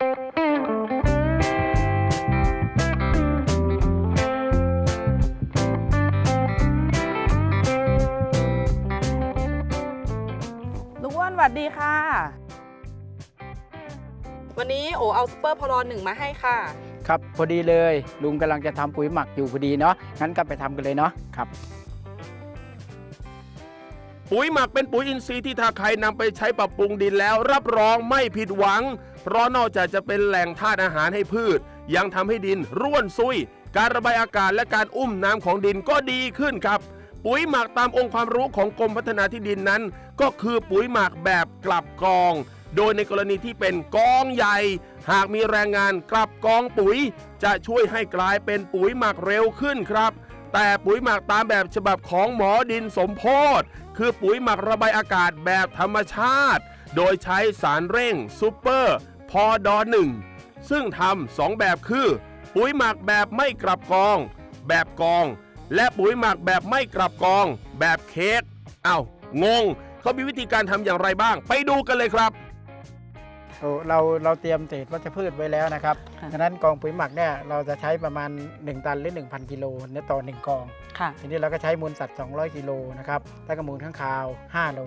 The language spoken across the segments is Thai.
ลุงอ้วนสวัสดีค่ะ วันนี้โอเอาซูเปอร์พลอหนึ่งมาให้ค่ะ ครับพอดีเลย ลุงกำลังจะทำปุ๋ยหมักอยู่พอดีเนาะงั้นก็ไปทำกันเลยเนาะครับ ปุ๋ยหมักเป็นปุ๋ยอินทรีย์ที่ถ้าใครนำไปใช้ปรับปรุงดินแล้ว รับรองไม่ผิดหวัง เพราะนอกจากจะเป็นแหล่งธาตุอาหารให้พืช ยังทำให้ดินร่วนซุย การระบายอากาศและการอุ้มน้ำของดินก็ดีขึ้นครับ ปุ๋ยหมักตามองค์ความรู้ของกรมพัฒนาที่ดินนั้น ก็คือปุ๋ยหมักแบบกลับกอง โดยในกรณีที่เป็นกองใหญ่ หากมีแรงงานกลับกองปุ๋ย จะช่วยให้กลายเป็นปุ๋ยหมักเร็วขึ้นครับ แต่ปุ๋ยหมักตามแบบฉบับของหมอดินสมโพธคือปุ๋ยหมักระบายอากาศแบบธรรมชาติ โดยใช้สารเร่งซูเปอร์พอดอหนึ่งซึ่งทำสองแบบคือ ปุ๋ยหมักแบบไม่กลับกอง แบบกอง และปุ๋ยหมักแบบไม่กลับกอง แบบเค้กอ้าวงง เขามีวิธีการทำอย่างไรบ้าง ไปดูกันเลยครับ เราเราเตรียมเศษวัชพืชไว้แล้วนะครับค่ะฉะนั้นกองปุ๋ยหมักเนี่ยเราจะใช้ประมาณ 1 ตันหรือ 1,000 กิโลเนี่ยต่อ 1 กอง ค่ะทีนี้เราก็ใช้มูลสัตว์ 200 กิโลนะครับแล้วก็มูลข้างคาว 5 โล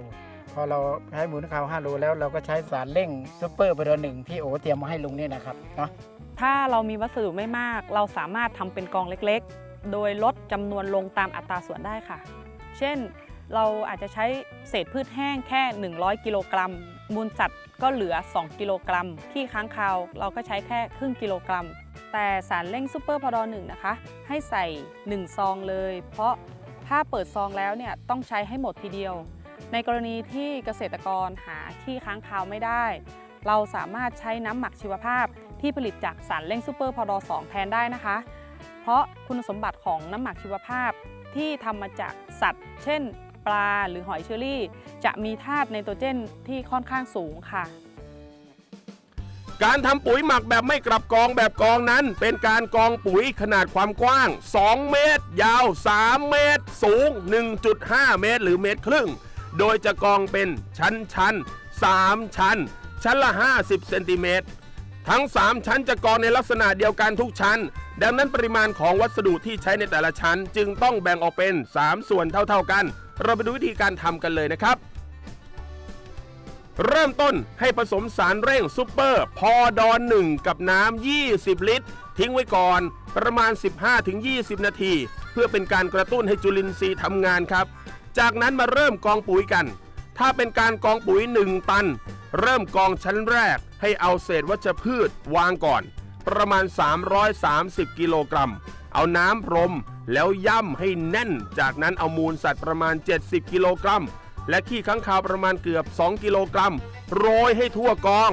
พอเราใช้มูลข้างคาว 5 โลแล้วเราก็ใช้สารเร่งซูเปอร์เบอร์หนึ่งที่โอเตรียมมาให้ลุงเนี่ยนะครับเนาะ ถ้าเรามีวัสดุไม่มาก เราสามารถทำเป็นกองเล็กๆ โดยลดจำนวนลงตามอัตราส่วนได้ค่ะ เช่น เราอาจจะใช้เศษพืชแห้งแค่ 100 กิโลกรัม มูลสัตว์ก็เหลือ 2 กิโลกรัม ที่ค้างคาวเราก็ใช้แค่ครึ่งกิโลกรัม แต่สารเร่งซูเปอร์พอดอหนึ่งนะคะ ให้ใส่ 1 ซองเลย เพราะถ้าเปิดซองแล้วเนี่ยต้องใช้ให้หมดทีเดียว ในกรณีที่เกษตรกรหาที่ค้างคาวไม่ได้ เราสามารถใช้น้ำหมักชีวภาพที่ผลิตจากสารเร่งซูเปอร์พอดอ2แทนได้นะคะ เพราะคุณสมบัติของน้ำหมักชีวภาพที่ทำมาจากสัตว์ เช่น ปลาหรือหอยเชอรี่ จะมีธาตุไนโตรเจนที่ค่อนข้างสูงค่ะ การทำปุ๋ยหมักแบบไม่กลับกองแบบกองนั้น เป็นการกองปุ๋ยขนาดความกว้าง 2 เมตร ยาว 3 เมตร สูง 1.5 เมตร หรือเมตรครึ่ง โดยจะกองเป็นชั้นชั้น3ชั้น ชั้นละ 50 เซนติเมตรทั้ง 3 ชั้นจะกองในลักษณะเดียวกันทุกชั้น ดังนั้นปริมาณของวัสดุที่ใช้ในแต่ละชั้น จึงต้องแบ่งออกเป็น 3 ส่วนเท่าๆกัน เราไปดูวิธีการทำกันเลยนะครับ เริ่มต้นให้ผสมสารเร่งซูเปอร์พอดอนหนึ่งกับน้ำ 20 ลิตร ทิ้งไว้ก่อนประมาณ 15-20 นาที เพื่อเป็นการกระตุ้นให้จุลินทรีย์ทำงานครับ จากนั้นมาเริ่มกองปุ๋ยกัน ถ้าเป็นการกองปุ๋ย 1 ตัน เริ่มกองชั้นแรก ให้เอาเศษวัชพืชวางก่อน ประมาณ 330 กิโลกรัม เอาน้ำพรม แล้วย่ำให้แน่น จากนั้นเอามูลสัตว์ประมาณ 70 กิโลกรัม และขี้ค้างคาวประมาณเกือบ 2 กิโลกรัม โรยให้ทั่วกอง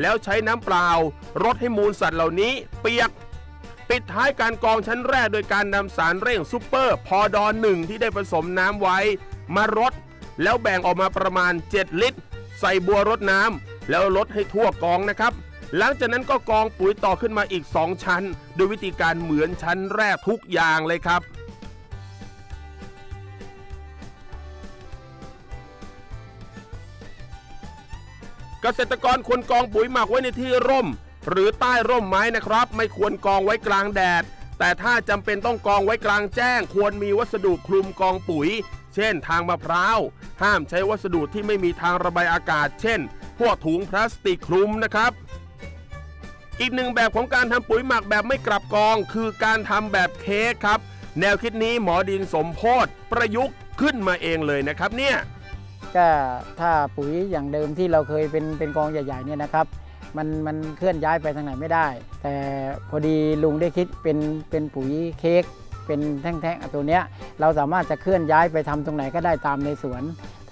แล้วใช้น้ำเปล่ารดให้มูลสัตว์เหล่านี้ เปียก ปิดท้ายการกองชั้นแรกโดยการนำสารเร่งซูเปอร์พอดอนหนึ่งที่ได้ผสมน้ำไว้ มารดแล้วแบ่งออกมาประมาณ 7 ลิตร ใส่บัวรดน้ำแล้วลดให้ทั่วกองนะครับ หลังจากนั้นก็กองปุ๋ยต่อขึ้นมาอีก 2 ชั้น โดยวิธีการเหมือนชั้นแรกทุกอย่างเลยครับเกษตรกรควรกองปุ๋ยหมักไว้ในที่ร่ม หรือใต้ร่มไม้นะครับ ไม่ควรกองไว้กลางแดด แต่ถ้าจำเป็นต้องกองไว้กลางแจ้ง ควรมีวัสดุคลุมกองปุ๋ย เช่น ทางมะพร้าวห้ามใช้วัสดุที่ไม่มีทางระบายอากาศ เช่น พวกถุงพลาสติกคลุมนะครับ อีกหนึ่งแบบของการทำปุ๋ยหมักแบบไม่กลับกอง คือการทำแบบเค้กครับ แนวคิดนี้หมอดินสมโพธประยุกต์ขึ้นมาเองเลยนะครับเนี่ยก็ถ้าปุ๋ยอย่างเดิมที่เราเคยเป็นเป็นกองใหญ่ๆเนี่ยนะครับ มันมันเคลื่อนย้ายไปทางไหนไม่ได้ แต่พอดีลุงได้คิดเป็นเป็นปุ๋ยเค้กเป็นแท่งๆอะตัวเนี้ยเราสามารถจะเคลื่อนย้ายไปทำตรงไหนก็ได้ตามในสวน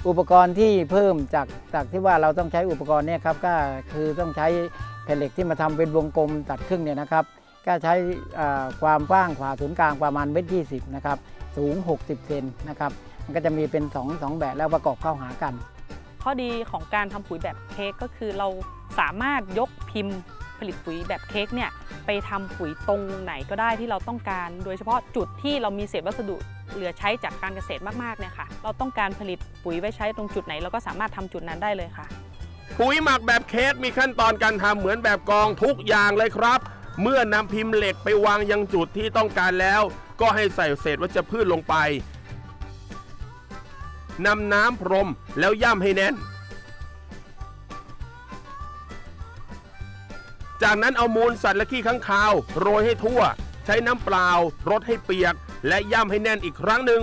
อุปกรณ์ที่เพิ่มจากจากที่ว่าเราต้องใช้อุปกรณ์เนี่ยครับก็คือต้องใช้แผ่นเหล็กที่มาทำเป็นวงกลมตัดครึ่งเนี่ยนะครับก็ใช้ความกว้างขวาศูนย์กลางประมาณเมตรยีนะครับสูง 60 เซนนะครับมันก็จะมีเป็น2งแบบแล้วประกอบเข้าหากัน ข้อดีของการทำปุ๋ยแบบเค้กก็คือเราสามารถยกพิมพ์ผลิตปุ๋ยแบบเค้กเนี่ยไปทำปุ๋ยตรงไหนก็ได้ที่เราต้องการ โดยเฉพาะจุดที่เรามีเศษวัสดุ เหลือใช้จากการเกษตรมากๆเนี่ยค่ะ เราต้องการผลิตปุ๋ยไว้ใช้ตรงจุดไหน เราก็สามารถทำจุดนั้นได้เลยค่ะ ปุ๋ยหมักแบบเค้กมีขั้นตอนการทำเหมือนแบบกองทุกอย่างเลยครับ เมื่อนำพิมพ์เหล็กไปวางยังจุดที่ต้องการแล้ว ก็ให้ใส่เศษวัชพืชลงไปนำน้ำพรมแล้วย่ำให้แน่น จากนั้นเอามูลสัตว์และขี้ข้างคาว โรยให้ทั่ว ใช้น้ำเปล่ารดให้เปียก และย่ำให้แน่นอีกครั้งหนึ่ง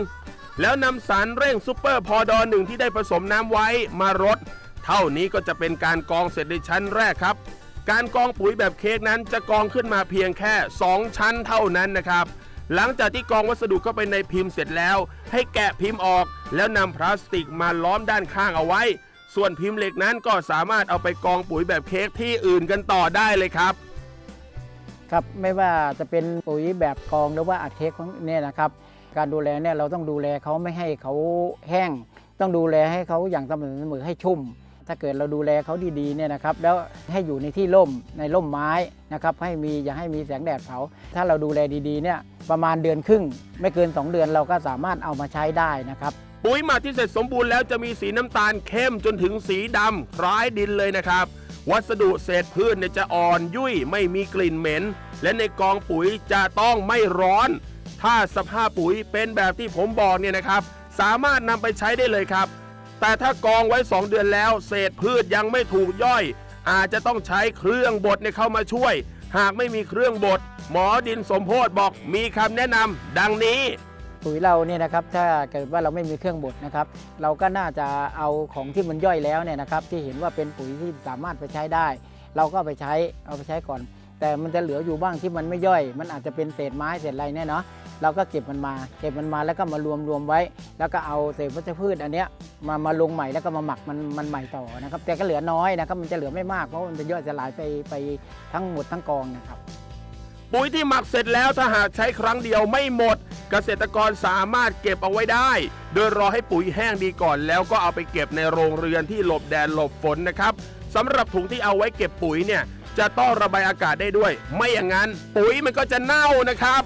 แล้วนำสารเร่งซูเปอร์พอดอหนึ่งที่ได้ผสมน้ำไว้มารด เท่านี้ก็จะเป็นการกองเสร็จในชั้นแรกครับ การกองปุ๋ยแบบเค้กนั้นจะกองขึ้นมาเพียงแค่ 2 ชั้นเท่านั้นนะครับ หลังจากที่กองวัสดุเข้าไปในพิมพ์เสร็จแล้ว ให้แกะพิมพ์ออก แล้วนำพลาสติกมาล้อมด้านข้างเอาไว้ ส่วนพิมพ์เหล็กนั้นก็สามารถเอาไปกองปุ๋ยแบบเค้กที่อื่นกันต่อได้เลยครับ ครับไม่ว่าจะเป็นปุ๋ยแบบกองหรือว่าอัดเค้กของเนี่ยนะครับ การดูแลเนี่ยเราต้องดูแลเขาไม่ให้เขาแห้ง ต้องดูแลให้เขาอย่างสม่ำเสมอให้ชุ่ม ถ้าเกิดเราดูแลเขาดีๆเนี่ยนะครับ แล้วให้อยู่ในที่ร่มในร่มไม้นะครับ ให้มีอย่าให้มีแสงแดดเผา ถ้าเราดูแลดีๆเนี่ยประมาณเดือนครึ่ง ไม่เกิน 2 เดือนเราก็สามารถเอามาใช้ได้นะครับปุ๋ยหมักที่เสร็จสมบูรณ์แล้วจะมีสีน้ำตาลเข้มจนถึงสีดำคล้ายดินเลยนะครับ วัสดุเศษพืชเนี่ยจะอ่อนยุ่ยไม่มีกลิ่นเหม็น และในกองปุ๋ยจะต้องไม่ร้อน ถ้าสภาพปุ๋ยเป็นแบบที่ผมบอกเนี่ยนะครับ สามารถนำไปใช้ได้เลยครับ แต่ถ้ากองไว้ 2 เดือนแล้ว เศษพืชยังไม่ถูกย่อย อาจจะต้องใช้เครื่องบดเนี่ยเข้ามาช่วย หากไม่มีเครื่องบดหมอดินสมโพธบอกมีคำแนะนำดังนี้ ปุ๋ยเราเนี่ยนะครับถ้าเกิดว่าเราไม่มีเครื่องบดนะครับ เราก็น่าจะเอาของที่มันย่อยแล้วเนี่ยนะครับ ที่เห็นว่าเป็นปุ๋ยที่สามารถไปใช้ได้ เราก็ไปใช้เอาไปใช้ก่อน แต่มันจะเหลืออยู่บ้างที่มันไม่ย่อย มันอาจจะเป็นเศษไม้เศษอะไรเนี่ยเนาะเราก็เก็บมันมาเก็บมันมาแล้วก็มารวมรวมไว้ แล้วก็เอาเศษวัชพืชอันเนี้ยมามาลงใหม่แล้วก็มาหมักมันมันใหม่ต่อนะครับ แต่ก็เหลือน้อยนะครับมันจะเหลือไม่มากเพราะมันจะย่อยสลายไปไปทั้งหมดทั้งกองนะครับ ปุ๋ยที่หมักเสร็จแล้วถ้าหากใช้ครั้งเดียวไม่หมด เกษตรกรสามารถเก็บเอาไว้ได้ โดยรอให้ปุ๋ยแห้งดีก่อน แล้วก็เอาไปเก็บในโรงเรือนที่หลบแดดหลบฝนนะครับสำหรับถุงที่เอาไว้เก็บปุ๋ยเนี่ยจะต้องระบายอากาศได้ด้วย ไม่อย่างนั้น ปุ๋ยมันก็จะเน่านะครับ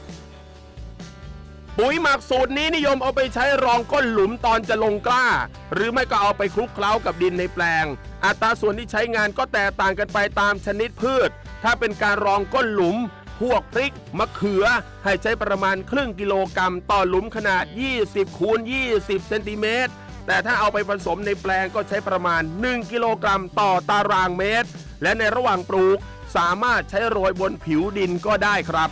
ปุ๋ยหมักสูตรนี้นิยมเอาไปใช้รองก้นหลุมตอนจะลงกล้า หรือไม่ก็เอาไปคลุกเคล้ากับดินในแปลง อัตราส่วนที่ใช้งานก็แตกต่างกันไปตามชนิดพืช ถ้าเป็นการรองก้นหลุม พวกพริกมะเขือ ให้ใช้ประมาณครึ่งกิโลกรัมต่อหลุมขนาด 20คูณ20 เซนติเมตร แต่ถ้าเอาไปผสมในแปลงก็ใช้ประมาณ 1 กิโลกรัมต่อตารางเมตร และในระหว่างปลูก สามารถใช้โรยบนผิวดินก็ได้ครับ